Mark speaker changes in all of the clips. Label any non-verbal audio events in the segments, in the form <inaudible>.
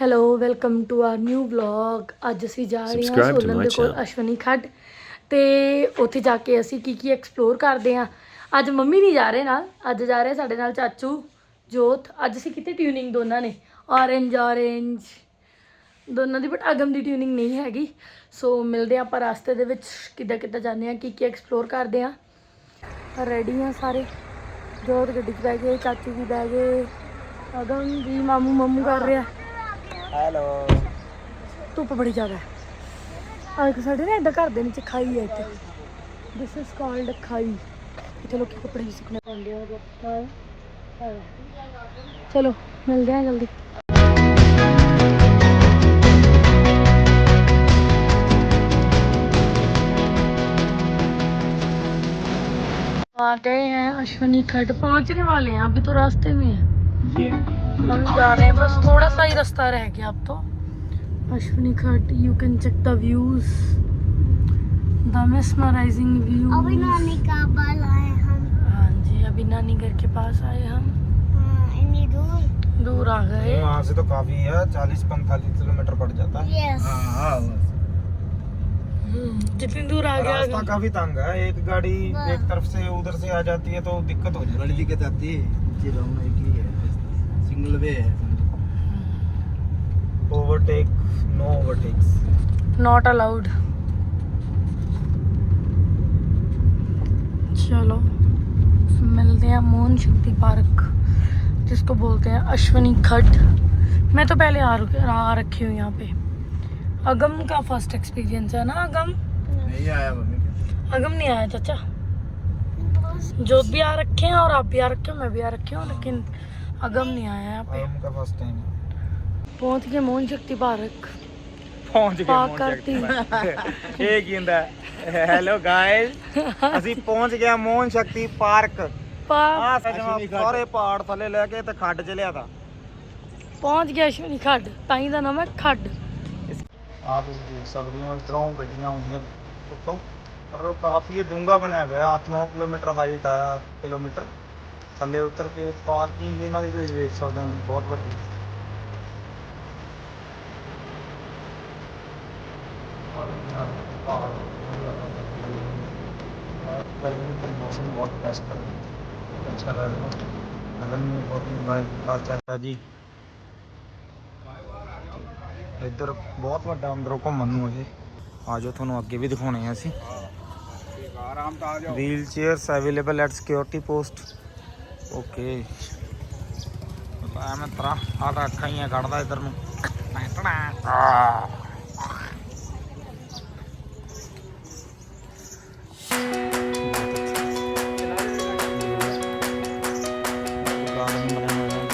Speaker 1: Hello welcome to our new vlog ਅੱਜ ਅਸੀਂ ਜਾ ਰਹੇ ਹਾਂ
Speaker 2: Subscribe to
Speaker 1: ਸੋਲਨ
Speaker 2: my
Speaker 1: ਦੇ ਕੋਲ
Speaker 2: channel.
Speaker 1: ਅਸ਼ਵਨੀ ਖੱਡ ਤੇ ਉੱਥੇ ਜਾ ਕੇ ਅਸੀਂ ਕੀ ਕੀ ਐਕਸਪਲੋਰ ਕਰਦੇ ਹਾਂ। ਅੱਜ ਮੰਮੀ ਨਹੀਂ ਜਾ ਰਹੇ ਨਾਲ। ਅੱਜ ਜਾ ਰਹੇ ਸਾਡੇ ਨਾਲ ਚਾਚੂ ਜੋਤ। ਅੱਜ ਅਸੀਂ ਕਿਤੇ ਟਿਊਨਿੰਗ ਦੋਨਾਂ ਨੇ। ਔਰੇਂਜ ਔਰੇਂਜ ਦੋਨਾਂ ਦੀ ਬਟ ਅਗਮ ਦੀ ਟਿਊਨਿੰਗ ਨਹੀਂ ਹੈਗੀ। ਸੋ ਮਿਲਦੇ ਹਾਂ ਆਪਾਂ ਰਸਤੇ ਦੇ ਵਿੱਚ। ਕਿੱਦਾਂ ਕਿੱਦਾਂ ਜਾਂਦੇ ਹਾਂ ਕੀ ਕੀ ਐਕਸਪਲੋਰ ਕਰਦੇ ਹਾਂ। ਰੈਡੀ ਆ ਸਾਰੇ। ਜੋਤ ਗੱਡੀ 'ਚ ਬਹਿ ਗਏ ਚਾਚੂ ਵੀ ਬਹਿ ਗਏ। ਅਗਮ ਵੀ ਮਾਮੂ ਮਾਮੂ ਕਰ ਰਿਹਾ।
Speaker 3: ਹੈਲੋ
Speaker 1: ਧੁੱਪ ਬੜੀ ਜ਼ਿਆਦਾ ਹੈ ਆ ਇੱਕ ਸਾਡੇ ਨਾ ਇੱਦਾਂ ਘਰ ਦੇ ਨੀਚੇ ਖਾਈ ਹੈ ਇੱਥੇ ਦਿਸ ਇਜ਼ ਕਾਲਡ ਖਾਈ ਇੱਥੇ ਲੋਕੀ ਕੱਪੜੇ ਵੀ ਸੁੱਕਣੇ ਪਾਉਂਦੇ ਆ ਹਾਂ ਹਾਂ। ਚਲੋ ਮਿਲਦੇ ਆ ਜਲਦੀ आ गए हैं अश्वनी खड्ड पहुंचने वाले हैं अभी तो रास्ते में हैं हम जा रहे हैं। बस थोड़ा सा ही रास्ता रह गया अब तो। Ashwini Khad you can check the views the mesmerizing views.
Speaker 4: अभी नानी का बाल आए हम।
Speaker 1: हाँ जी अभी नानी घर के पास आए हम।
Speaker 4: हाँ, इतनी दूर।
Speaker 1: दूर आ गए।
Speaker 3: यहाँ से तो काफ़ी है चालीस पैंतालीस किलोमीटर पड़ जाता है।
Speaker 4: यस
Speaker 3: हाँ
Speaker 1: हम्म, जितनी दूर आ गया
Speaker 3: रास्ता काफ़ी तंग है एक गाड़ी एक तरफ़ से उधर से आ जाती है तो दिक्कत हो जाती है।
Speaker 5: दिक्कत आती है सिंगल वे है
Speaker 3: overtake no overtakes
Speaker 1: not allowed चलो मिलते हैं मोहन शक्ति पार्क जिसको बोलते हैं अश्वनी खड्ड मैं तो पहले आ, रुक- आ रखी हूँ यहाँ पे। अगम का फ़र्स्ट एक्सपीरियंस है ना अगम?
Speaker 5: नहीं आया मम्मी
Speaker 1: अगम नहीं आया चाचा? जोत भी आ रखे हैं और आप भी आ रखे हो मैं भी आ रखी हूँ लेकिन अगम नहीं आया यहाँ पे
Speaker 3: उनका फर्स्ट टाइम
Speaker 1: पहुँच गए मोहन शक्ति पार्क
Speaker 3: ਪਹੁੰਚ
Speaker 1: ਪਾਕ ਕਰਤੀ
Speaker 3: ਇਹ ਕੀ ਹੁੰਦਾ ਹੈਲੋ ਗਾਇਸ ਅਸੀਂ ਪਹੁੰਚ ਗਏ ਮੋਹਨ ਸ਼ਕਤੀ ਪਾਰਕ
Speaker 1: पा
Speaker 3: ਆ ਸਜਣਾ ਸਾਰੇ ਪਹਾੜ ਥੱਲੇ ਲੈ ਕੇ ਤੇ ਖੱਡ ਚ ਲਿਆ ਤਾ
Speaker 1: पहुंच गया अश्वनी खड्ड ताई का नाम है खड्ड
Speaker 3: ਆਪ ਦੇਖ ਸਕਦੇ ਹੋ ਇਧਰੋਂ ਗੱਡੀਆਂ ਆਉਂਦੀਆਂ ਉੱਤੋਂ ਪਰ ਉਹ ਕਾਫੀ ਡੂੰਗਾ ਬਣਿਆ ਹੋਇਆ 8-9 ਕਿਲੋਮੀਟਰ ਹਾਈਟ ਆ ਕਿਲੋਮੀਟਰ ਥੱਲੇ ਉਤਰ ਕੇ ਪਾਰਕਿੰਗ ਇਹਨਾਂ ਦੀ ਤੁਸੀਂ ਦੇਖ ਸਕਦੇ ਹੋ ਬਹੁਤ ਵੱਡੀ मौसम बहुत बेस्ट है अच्छा लग रहा है लगन में बहुत ਚਾਚਾ ਜੀ ਇੱਧਰ ਬਹੁਤ ਵੱਡਾ ਅੰਦਰੋਂ ਘੁੰਮਣ ਨੂੰ ਇਹ ਆਜੋ ਤੁਹਾਨੂੰ ਅੱਗੇ ਵੀ ਦਿਖਾਉਣੇ ਆ ਅਸੀਂ ਆਰਾਮ ਤਾਂ ਆ ਜਾਓ wheelchairs available at security post okay. ਪਤਾ ਮੈਂ ਤਰਾ ਆ ਤਾਂ ਅੱਖਾਂ ਹੀ ਕੱਢਦਾ ਇੱਧਰ ਨੂੰ। ਆ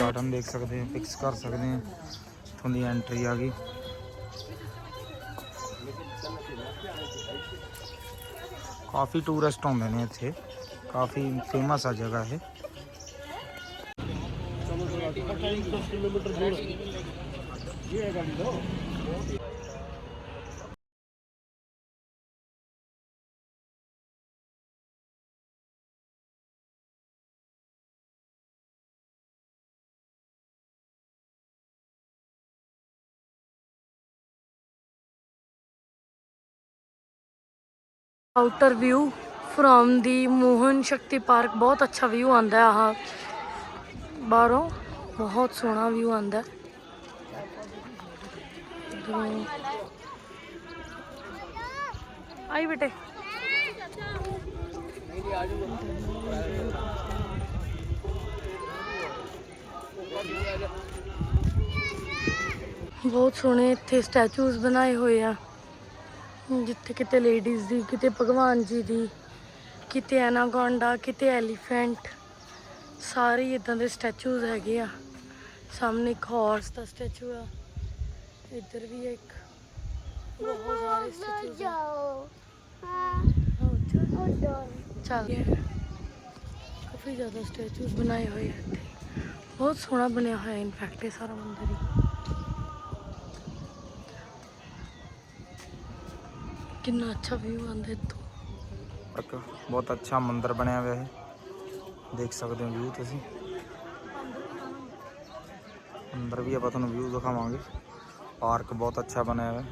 Speaker 3: ਗਾਰਡਨ ਦੇਖ ਸਕਦੇ ਹੋ ਫਿਕਸ ਕਰ ਸਕਦੇ ਹੋ। ਇੱਥੋਂ ਦੀ ਐਂਟਰੀ ਆ ਗਈ। ਕਾਫੀ ਟੂਰਿਸਟ ਆਉਂਦੇ ਨੇ ਇੱਥੇ। ਕਾਫੀ ਫੇਮਸ ਆ ਜਗ੍ਹਾ ਇਹ।
Speaker 1: Outer view from the Mohan Shakti Park ਬਹੁਤ ਅੱਛਾ ਵਿਊ ਆਂਦਾ ਹੈ ਆਹ ਬਾਹਰੋਂ ਬਹੁਤ ਸੋਹਣਾ ਵਿਊ ਆਂਦਾ ਆਈ ਬੇਟੇ। ਬਹੁਤ ਸੋਹਣੇ ਇੱਥੇ ਸਟੈਚੂਜ਼ ਬਣਾਏ ਹੋਏ ਆ। ਜਿੱਥੇ ਕਿਤੇ ਲੇਡੀਜ਼ ਦੀ, ਕਿਤੇ ਭਗਵਾਨ ਜੀ ਦੀ, ਕਿਤੇ ਐਨਾਗੋਂਡਾ ਕਿਤੇ ਐਲੀਫੈਂਟ ਸਾਰੇ ਇਦਾਂ ਦੇ ਸਟੈਚੂਜ਼ ਹੈਗੇ ਆ। ਸਾਹਮਣੇ ਇੱਕ ਹਾਰਸ ਦਾ ਸਟੈਚੂ ਆ। ਇੱਧਰ ਵੀ ਇੱਕ ਬਹੁਤ ਸਾਰੇ ਸਟੈਚੂ ਬਣਾਏ ਹੋਏ ਆ ਇੱਥੇ। ਬਹੁਤ ਸੋਹਣਾ ਬਣਿਆ ਹੋਇਆ ਇਨਫੈਕਟ ਇਹ ਸਾਰਾ ਮੰਦਿਰ ਹੀ। ਕਿੰਨਾ ਅੱਛਾ ਵਿਊ ਆਉਂਦਾ ਇੱਥੋਂ।
Speaker 3: ਬਹੁਤ ਅੱਛਾ ਮੰਦਿਰ ਬਣਿਆ ਹੋਇਆ ਹੈ ਦੇਖ ਸਕਦੇ ਹੋ ਵਿਊ ਤੁਸੀਂ। ਅੰਦਰ ਵੀ ਆਪਾਂ ਤੁਹਾਨੂੰ ਵਿਊ ਦਿਖਾਵਾਂਗੇ। ਪਾਰਕ ਬਹੁਤ ਅੱਛਾ ਬਣਿਆ ਹੋਇਆ।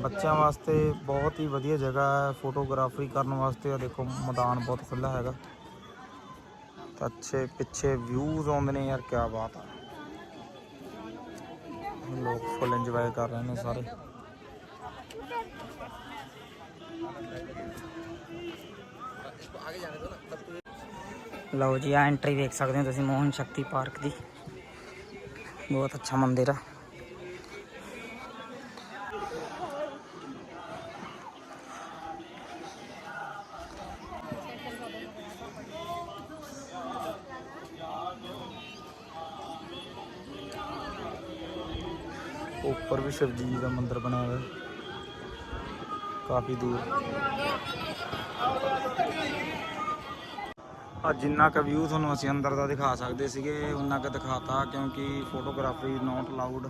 Speaker 3: ਬੱਚਿਆਂ ਵਾਸਤੇ ਬਹੁਤ ਹੀ ਵਧੀਆ ਜਗ੍ਹਾ ਹੈ। ਫੋਟੋਗ੍ਰਾਫੀ ਕਰਨ ਵਾਸਤੇ ਆ। ਦੇਖੋ, ਮੈਦਾਨ ਬਹੁਤ ਖੁੱਲਾ ਹੈਗਾ। ਤਾਂ ਅੱਛੇ ਪਿੱਛੇ ਵਿਊਜ਼ ਆਉਂਦੇ ਨੇ ਯਾਰ ਕੀ ਬਾਤ ਆ। ਲੋਕ ਫੁੱਲ ਇੰਜੋਏ ਕਰ ਰਹੇ ਨੇ ਸਾਰੇ। ਲਓ ਜੀ, ਆ ਐਂਟਰੀ ਵੇਖ ਸਕਦੇ ਹੋ ਤੁਸੀਂ, ਮੋਹਨ ਸ਼ਕਤੀ ਪਾਰਕ ਦੀ। ਬਹੁਤ ਅੱਛਾ ਮੰਦਿਰ ਆ ਉੱਪਰ ਵੀ ਸ਼ਿਵਜੀ ਜੀ ਦਾ ਮੰਦਿਰ ਬਣਿਆ ਹੋਇਆ ਹੈ ਕਾਫੀ ਦੂਰ ਆ ਜਿੰਨਾ ਕੁ ਵਿਊ ਤੁਹਾਨੂੰ ਅਸੀਂ ਅੰਦਰ ਦਾ ਦਿਖਾ ਸਕਦੇ ਸੀਗੇ ਉਹਨਾਂ ਕੁ ਦਿਖਾਤਾ ਕਿਉਂਕਿ ਫੋਟੋਗ੍ਰਾਫੀ ਨਾਟ ਅਲਾਉਡ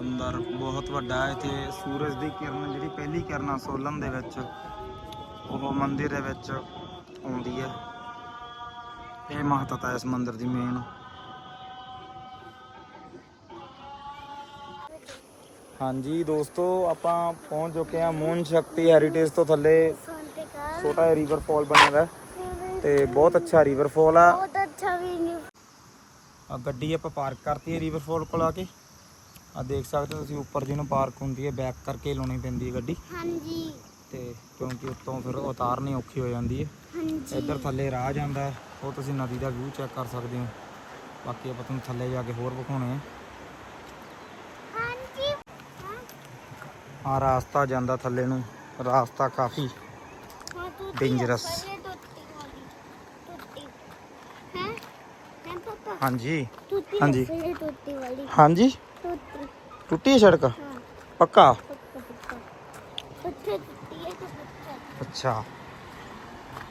Speaker 3: ਅੰਦਰ ਬਹੁਤ ਵੱਡਾ ਇੱਥੇ ਸੂਰਜ ਦੀ ਕਿਰਨ ਜਿਹੜੀ ਪਹਿਲੀ ਕਿਰਨ ਆ ਸੋਲਨ ਦੇ ਵਿੱਚ ਉਹ ਮੰਦਿਰ ਦੇ ਵਿੱਚ ਆਉਂਦੀ ਹੈ। ਇਹ ਮਹੱਤਤਾ ਹੈ ਇਸ ਮੰਦਿਰ ਦੀ ਮੇਨ ਹਾਂਜੀ ਦੋਸਤੋ ਆਪਾਂ ਪਹੁੰਚ ਚੁੱਕੇ ਹਾਂ ਮੂਨ ਸ਼ਕਤੀ ਹੈਰੀਟੇਜ ਤੋਂ ਥੱਲੇ। ਛੋਟਾ ਰਿਵਰ ਫਾਲ ਬਣਿਆ ਹੈ ਤੇ ਬਹੁਤ ਅੱਛਾ ਰਿਵਰਫਾਲ ਆ।
Speaker 4: ਬਹੁਤ ਅੱਛਾ ਵੀ ਨਹੀਂ
Speaker 3: ਆ ਗੱਡੀ ਆਪਾਂ ਪਾਰਕ ਕਰਤੀ ਹੈ ਰਿਵਰਫਾਲ ਕੋਲ ਆ ਕੇ। ਆ ਦੇਖ ਸਕਦੇ ਹੋ ਤੁਸੀਂ ਉੱਪਰ ਜਿਹਨੂੰ ਪਾਰਕ ਹੁੰਦੀ ਹੈ ਬੈਕ ਕਰਕੇ ਲਾਉਣੀ ਪੈਂਦੀ ਹੈ ਗੱਡੀ।
Speaker 4: ਹਾਂਜੀ।
Speaker 3: ਤੇ ਕਿਉਂਕਿ ਉੱਤੋਂ ਫਿਰ ਉਤਾਰਨੀ ਔਖੀ ਹੋ ਜਾਂਦੀ ਹੈ।
Speaker 4: ਹਾਂਜੀ।
Speaker 3: ਇੱਧਰ ਥੱਲੇ ਰਾਹ ਜਾਂਦਾ ਉਹ ਤੁਸੀਂ ਨਦੀ ਦਾ ਵਿਊ ਚੈੱਕ ਕਰ ਸਕਦੇ ਹੋ। ਬਾਕੀ ਆਪਾਂ ਤੁਹਾਨੂੰ ਥੱਲੇ ਜਾ ਕੇ ਹੋਰ ਵਿਖਾਉਣੇ ਆ। ਆ ਰਾਸਤਾ ਜਾਂਦਾ ਥੱਲੇ ਨੂੰ ਰਾਸਤਾ ਕਾਫੀ ਡੇਂਜਰਸ
Speaker 4: हैं पापा
Speaker 3: ਹਾਂਜੀ
Speaker 4: टूटी
Speaker 3: हाँ
Speaker 4: है,
Speaker 3: जी।
Speaker 4: पहले टूटी वाली
Speaker 3: ਹਾਂਜੀ
Speaker 4: टूटी
Speaker 3: ਟੁੱਟੀ ਹੈ ਸੜਕ
Speaker 4: हाँ
Speaker 3: ਪੱਕਾ
Speaker 4: पक्का पक्का पत्थर टूटी है तो पत्थर
Speaker 3: ਅੱਛਾ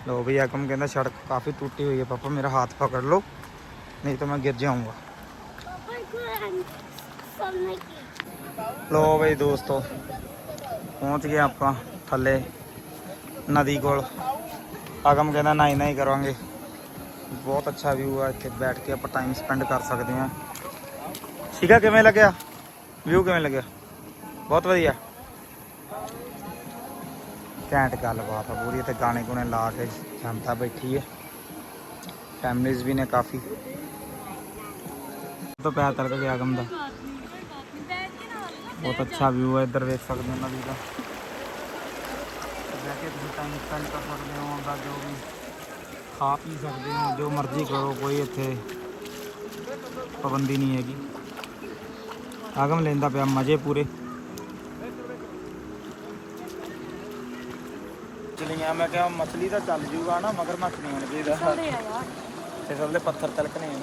Speaker 3: ਲੋ ਵੀ ਆਕਮ ਕਹਿੰਦਾ ਸੜਕ ਕਾਫੀ ਟੁੱਟੀ ਹੋਈ ਹੈ ਪਾਪਾ ਮੇਰਾ ਹੱਥ ਪਕੜ ਲਓ ਨਹੀਂ ਤਾਂ ਮੈਂ ਗਿਰ ਜਾਊਂਗਾ
Speaker 4: पापा को सामने की
Speaker 3: ਲੋ ਬਈ ਦੋਸਤੋ ਪਹੁੰਚ ਗਏ ਆਪਾਂ ਥੱਲੇ ਨਦੀ ਕੋਲ ਆਗਮ ਬਹੁਤ ਅੱਛਾ ਵਿਊ ਆ ਇੱਥੇ, ਬੈਠ ਕੇ ਆਪਾਂ ਟਾਈਮ ਸਪੈਂਡ ਕਰ ਸਕਦੇ ਹਾਂ। ਠੀਕ ਆ ਕਿਵੇਂ ਲੱਗਿਆ? ਵਿਊ ਕਿਵੇਂ ਲੱਗਿਆ? ਬਹੁਤ ਵਧੀਆ। ਘੈਂਟ ਗੱਲਬਾਤ ਆ ਪੂਰੀ, ਇੱਥੇ ਗਾਣੇ ਗੁਣੇ ਲਾ ਕੇ ਜਨਤਾ ਬੈਠੀ ਹੈ। ਫੈਮਲੀਜ਼ ਵੀ ਨੇ ਕਾਫੀ। ਤੋਂ ਪਿਆ ਤੜਕ ਗਿਆ ਆਗਮ ਦਾ। ਬਹੁਤ ਅੱਛਾ ਵਿਊ ਹੈ ਇੱਧਰ ਵੇਖ ਸਕਦੇ ਹੋ ਨਦੀ ਦਾ। ਬਹਿ ਕੇ ਤੁਸੀਂ ਟਾਈਮ ਸਪੈਂਡ ਕਰ ਸਕਦੇ ਹੋ ਉਹਦਾ ਜੋ ਵੀ। ਖਾ ਪੀ ਸਕਦੇ ਹੋ ਜੋ ਮਰਜ਼ੀ ਕਰੋ ਕੋਈ ਇੱਥੇ ਪਾਬੰਦੀ ਨਹੀਂ ਹੈਗੀ। ਆਗਮ ਲੈਂਦਾ ਪਿਆ ਮਜ਼ੇ ਪੂਰੇ। ਚਲੀਆਂ ਮੈਂ ਕਿਹਾ ਮਛਲੀ ਤਾਂ ਚੱਲ ਜੂਗਾ ਨਾ ਮਗਰ ਮੱਛ ਨਹੀਂ
Speaker 1: ਆਣ
Speaker 3: ਤੇ ਸਭ ਦੇ ਪੱਥਰ ਤਲਕਨੇ ਆ।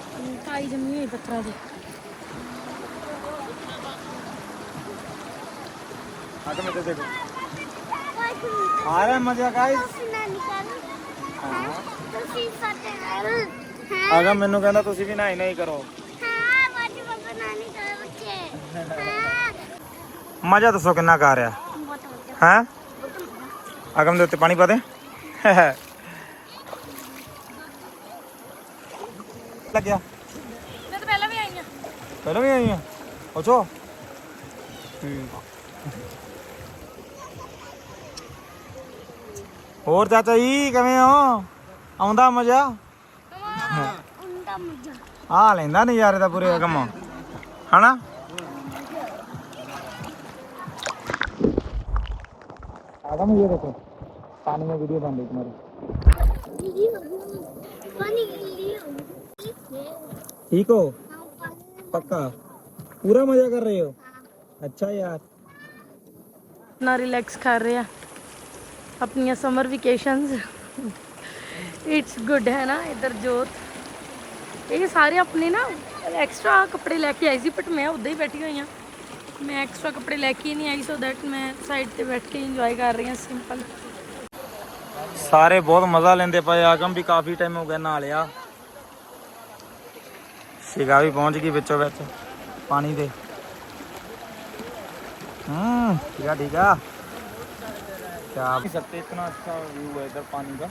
Speaker 1: ਕਾਈ ਜੰਮੀ ਹੋਈ ਪੱਥਰਾਂ ਦੀ।
Speaker 3: ਆਗਮ ਇੱਥੇ ਦੇਖੋ। ਆ ਮਜ਼ਾ ਗਾਇਸ
Speaker 4: ਤੁਸੀਂ
Speaker 3: ਆਗਾ ਮੈਨੂੰ ਕਹਿੰਦਾ ਤੁਸੀਂ ਵੀ ਨਹਾਈ ਨਹੀਂ ਕਰੋ।
Speaker 4: ਹਾਂ ਬਾਜੀ ਬਾਬਾ ਨਾਨੀ ਕਰ ਬੱਚੇ ਹਾਂ।
Speaker 3: ਮਜ਼ਾ ਦੱਸੋ ਕਿੰਨਾ ਕਰ ਰਿਹਾ?
Speaker 4: ਬਹੁਤ
Speaker 3: ਅਗਮ ਦੇ ਉੱਤੇ ਪਾਣੀ ਪਾ ਦੇ। ਲੱਗਿਆ।
Speaker 1: ਮੈਂ ਤਾਂ ਪਹਿਲਾਂ ਵੀ ਆਈ ਆ
Speaker 3: ਪਹਿਲਾਂ ਵੀ ਆਈ ਆ ਅੱਛਾ ਹੋਰ ਚਾਚਾ ਜੀ ਕਿਵੇਂ ਹੋ? ਆਉਂਦਾ ਮਜ਼ਾ
Speaker 4: उनका मजा
Speaker 3: ਆ ਲੈਂਦਾ ਨਜ਼ਾਰੇ ਦਾ ਪੂਰੇ ਅਗਮ ਹਨਾ आगम ये देखो पानी में वीडियो बन रही तुम्हारी
Speaker 4: पानी गिल्ली
Speaker 3: ठीक हो पक्का पूरा मजा कर रहे हो अच्छा यार
Speaker 1: ਨਾ ਰਿਲੈਕਸ ਕਰ ਰਹੇ ਆ ਆਪਣੀਆਂ ਸਮਰ ਵਕੇਸ਼ਨਸ ਇਟਸ ਗੁੱਡ ਹੈ ਨਾ ਇਧਰ ਜੋਤ ਇਹ ਸਾਰੇ ਆਪਣੇ ਨਾ ਐਕਸਟਰਾ ਕੱਪੜੇ ਲੈ ਕੇ ਆਈ ਸੀ ਬਟ ਮੈਂ ਉੱਦਾਂ ਹੀ ਬੈਠੀ ਹੋਈ ਆ ਮੈਂ ਐਕਸਟਰਾ ਕੱਪੜੇ ਲੈ ਕੇ ਹੀ ਨਹੀਂ ਆਈ ਸੋ ਦੈਟ ਮੈਂ ਸਾਈਡ ਤੇ ਬੈਠ ਕੇ ਇੰਜੋਏ ਕਰ ਰਹੀ ਹਾਂ ਸਿੰਪਲ
Speaker 3: ਸਾਰੇ ਬਹੁਤ ਮਜ਼ਾ ਲੈਂਦੇ ਪਏ ਆਗਮ ਵੀ ਕਾਫੀ ਟਾਈਮ ਹੋ ਗਿਆ ਨਹਾ ਲਿਆ ਸ਼ਿਗਾ ਵੀ ਪਹੁੰਚ ਗਈ ਵਿੱਚੋਂ ਵਿੱਚ ਪਾਣੀ ਦੇ हम्म ठीक है ठीक है क्या सकते इतना अच्छा व्यू है इधर पानी का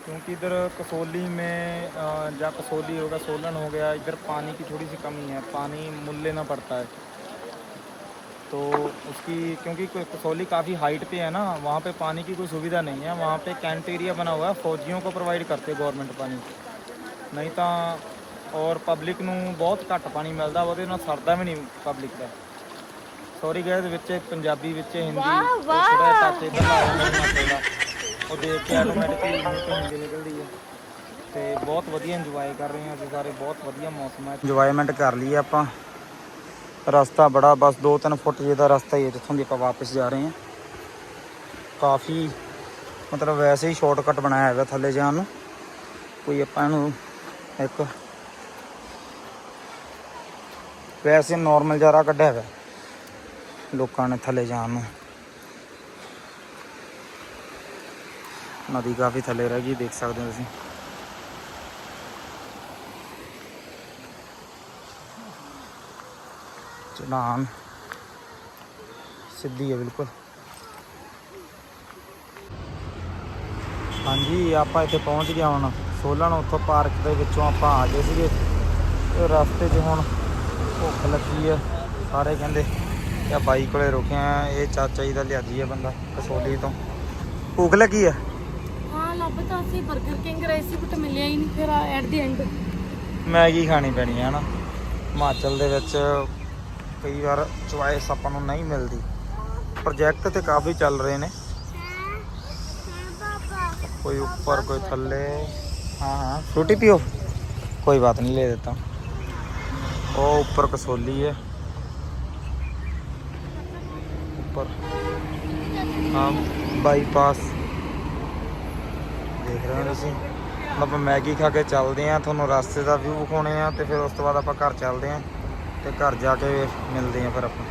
Speaker 3: क्योंकि इधर कसोली में अ, जहाँ कसोली होगा सोलन हो गया इधर पानी की थोड़ी सी कमी है पानी मुल लेना पड़ता है तो उसकी क्योंकि कोई- कसौली काफ़ी हाइट पे है ना वहाँ पे पानी की कोई सुविधा नहीं है वहाँ पे कैंट एरिया बना हुआ है फौजियों को प्रोवाइड करते गवर्नमेंट पानी ਨਹੀਂ ਤਾਂ ਔਰ ਪਬਲਿਕ ਨੂੰ ਬਹੁਤ ਘੱਟ ਪਾਣੀ ਮਿਲਦਾ ਉਹਦੇ ਨਾਲ ਸਰਦਾ ਵੀ ਨਹੀਂ ਪਬਲਿਕ ਦਾ ਸੌਰੀ ਗਾਇਸ ਵਿੱਚ ਪੰਜਾਬੀ ਵਿੱਚ ਹਿੰਦੀ
Speaker 1: ਵਾਹ,
Speaker 3: ਥੋੜਾ ਟੱਚ ਇਧਰ ਆ ਜਾਂਦਾ ਹਿਮਾਚਲ ਦਾ ਉਹ ਦੇਖ ਕੇ ਆਟੋਮੈਟਿਕਲੀ ਹਿੰਦੀ ਨਿਕਲਦੀ ਹੈ। ਤੇ ਬਹੁਤ ਵਧੀਆ ਇੰਜੋਏ ਕਰ ਰਹੇ ਹਾਂ ਅਸੀਂ ਸਾਰੇ, ਬਹੁਤ ਵਧੀਆ ਮੌਸਮ ਹੈ। ਇੰਜੋਏਮੈਂਟ ਕਰ ਲਈ ਆਪਾਂ। ਰਸਤਾ ਬੜਾ, ਬਸ 2-3 ਫੁੱਟ ਜੇ ਦਾ ਰਸਤਾ ਹੀ ਹੈ ਜਿੱਥੋਂ ਦੀ ਆਪਾਂ ਵਾਪਸ ਜਾ ਰਹੇ ਹਾਂ। ਕਾਫੀ ਮਤਲਬ ਵੈਸੇ ਹੀ ਸ਼ਾਰਟਕਟ ਬਣਾਇਆ ਹੋਇਆ ਥੱਲੇ ਜਾਣ ਨੂੰ। ਕੋਈ ਆਪਾਂ ਨੂੰ ਇੱਕ ਵੈਸੇ ਨਾਰਮਲ ਜਾਰਾ ਕੱਢਿਆ ਹੋਇਆ। ਲੋਕਾਂ ਨੇ ਥੱਲੇ ਜਾਣ ਨੂੰ। ਨਦੀ ਕਾਫੀ ਥੱਲੇ ਰਹਿ ਗਈ, ਦੇਖ ਸਕਦੇ ਹੋ ਤੁਸੀਂ। ਚਨਾਨ ਸਿੱਧੀ ਹੈ, ਬਿਲਕੁਲ। ਹਾਂਜੀ, ਆਪਾਂ ਇੱਥੇ ਪਹੁੰਚ ਗਏ ਹੁਣ। ਸੋਲਨ ਉੱਥੋਂ ਪਾਰਕ ਦੇ ਵਿੱਚੋਂ ਆਪਾਂ ਆ ਗਏ ਸੀਗੇ। ਰਸਤੇ 'ਚ ਹੁਣ ਭੁੱਖ ਲੱਗੀ ਹੈ। ਸਾਰੇ ਕਹਿੰਦੇ ਕਿ ਆ ਬਾਈ ਕੋਲੇ ਰੁਕੇ ਆ। ਇਹ ਚਾਚਾ ਜੀ ਦਾ ਲਿਆਜੀ ਹੈ ਬੰਦਾ ਕਸੋਲੀ ਤੋਂ। ਭੁੱਖ ਲੱਗੀ ਹੈ? ਮੈਗੀ ਖਾਣੀ ਪੈਣੀ ਹੈ ਨਾ ਹਿਮਾਚਲ ਦੇ ਵਿੱਚ ਕਈ ਵਾਰ ਚੁਆਇਸ ਆਪਾਂ ਨੂੰ ਨਹੀਂ ਮਿਲਦੀ। ਪ੍ਰੋਜੈਕਟ ਤੇ ਕਾਫੀ ਚੱਲ ਰਹੇ ਨੇ। ਕੋਈ ਉੱਪਰ, ਕੋਈ ਥੱਲੇ। ਹਾਂ ਹਾਂ ਫਰੂਟੀ ਪੀਓ। ਕੋਈ ਬਾਤ ਨਹੀਂ, ਲੈ ਦਿੱਤਾ। ਉਹ ਉੱਪਰ ਕਸੋਲੀ ਹੈ। ਉੱਪਰ। ਹਾਂ ਬਾਈਪਾਸ ਦੇਖ ਰਹੇ ਹੋ ਤੁਸੀਂ। ਹੁਣ ਆਪਾਂ ਮੈਗੀ ਖਾ ਕੇ ਚੱਲਦੇ ਆਂ ਤੁਹਾਨੂੰ ਰਸਤੇ ਦਾ ਵਿਊ ਵਿਖਾਉਣੇ ਆ ਤੇ ਫਿਰ ਉਸ ਤੋਂ ਬਾਅਦ ਆਪਾਂ ਘਰ ਚੱਲਦੇ ਆਂ ਤੇ ਘਰ ਜਾ ਕੇ ਮਿਲਦੇ ਆਂ ਫਿਰ ਆਪਾਂ।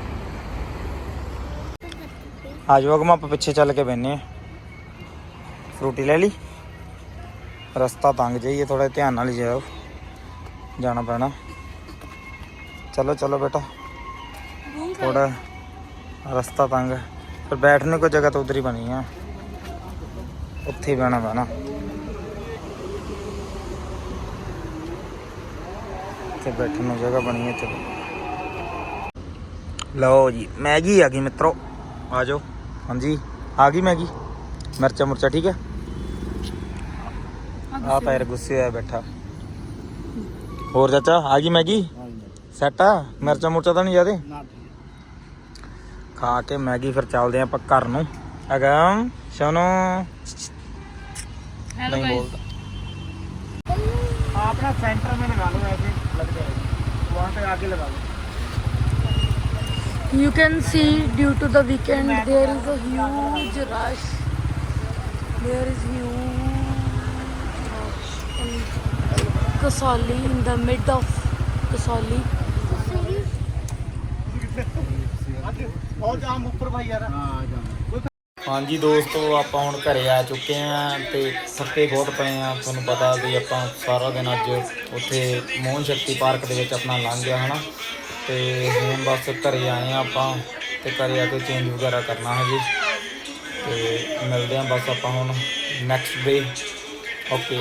Speaker 3: ਆ ਜਾਓ, ਅਗਮ, ਆਪਾਂ ਪਿੱਛੇ ਚੱਲ ਕੇ ਬੈਨੇ ਆ ਫਰੂਟੀ ਲੈ ਲਈ? ਰਸਤਾ ਤੰਗ ਜਾਈਏ ਥੋੜਾ ਧਿਆਨ ਨਾਲ ਹੀ ਜਾਓ। ਜਾਣਾ ਪੈਣਾ। ਚਲੋ ਚਲੋ ਬੇਟਾ। ਥੋੜਾ ਰਸਤਾ ਤੰਗ ਹੈ। ਪਰ ਬੈਠਣੇ ਕੋਈ ਜਗ੍ਹਾ ਤਾਂ ਉਧਰ ਹੀ ਬਣੀ ਆ। ਉੱਥੇ ਬਹਿਣਾ ਪੈਣਾ। ਇੱਥੇ ਬੈਠਣ ਨੂੰ ਜਗ੍ਹਾ ਬਣੀ ਹੈ ਇੱਥੇ ਲਓ ਜੀ ਮੈਗੀ ਆ ਗਈ ਮਿੱਤਰੋ। ਆ ਜਾਓ। ਹਾਂਜੀ ਆ ਗਈ ਮੈਗੀ? ਮਿਰਚਾ ਮੁਰਚਾ ਠੀਕ ਹੈ? ਆ ਪੈਰ ਗੁੱਸੇ ਹੋਇਆ ਬੈਠਾ। ਹੋਰ ਚਾਚਾ ਆ ਗਈ ਮੈਗੀ? ਸੈਟ ਆ? ਮਿਰਚਾ ਮੁਰਚਾ ਤਾਂ ਨਹੀਂ
Speaker 5: ਜਾਦੇ
Speaker 3: ਖਾ ਕੇ ਮੈਗੀ ਫਿਰ ਚੱਲਦੇ ਆਪਾਂ ਘਰ ਨੂੰ। ਅਗਮ ਸ਼ਨੋ।
Speaker 1: ਹੈਲੋ ਗਾਇਸ
Speaker 3: ਆਪਣਾ ਸੈਂਟਰ ਮੇ ਲਗਾ ਲਓ ਐਸੇ लो ऐसे लग जाएगा वहाँ पे आगे लगा लो
Speaker 1: You can see due to the weekend there is a huge rush. There is huge rush in Kasoli in the mid of Kasoli. <laughs>
Speaker 5: और जाम ऊपर भाई यार हाँ जाम
Speaker 3: ਹਾਂਜੀ ਦੋਸਤੋ, ਆਪਾਂ ਹੁਣ ਘਰੇ ਆ ਚੁੱਕੇ ਆਂ ਤੇ ਸੱਤੇ ਬਹੁਤ ਪਏ ਆ। ਤੁਹਾਨੂੰ ਪਤਾ ਵੀ ਆਪਾਂ ਸਾਰਾ ਦਿਨ ਅੱਜ ਉੱਥੇ ਮੋਹਨ ਸ਼ਕਤੀ ਪਾਰਕ ਦੇ ਵਿੱਚ ਆਪਣਾ ਲੰਘ ਗਿਆ, ਹਨਾ? ਤੇ ਹੁਣ ਬਸ ਘਰੇ ਆਏ ਆ ਆਪਾਂ ਤੇ ਘਰੇ ਆ ਕੇ ਚੇਂਜ ਵਗੈਰਾ ਕਰਨਾ ਹਜੇ। ਤੇ ਮਿਲਦੇ ਆਂ ਬਸ ਆਪਾਂ ਹੁਣ ਨੈਕਸਟ ਡੇ ਓਕੇ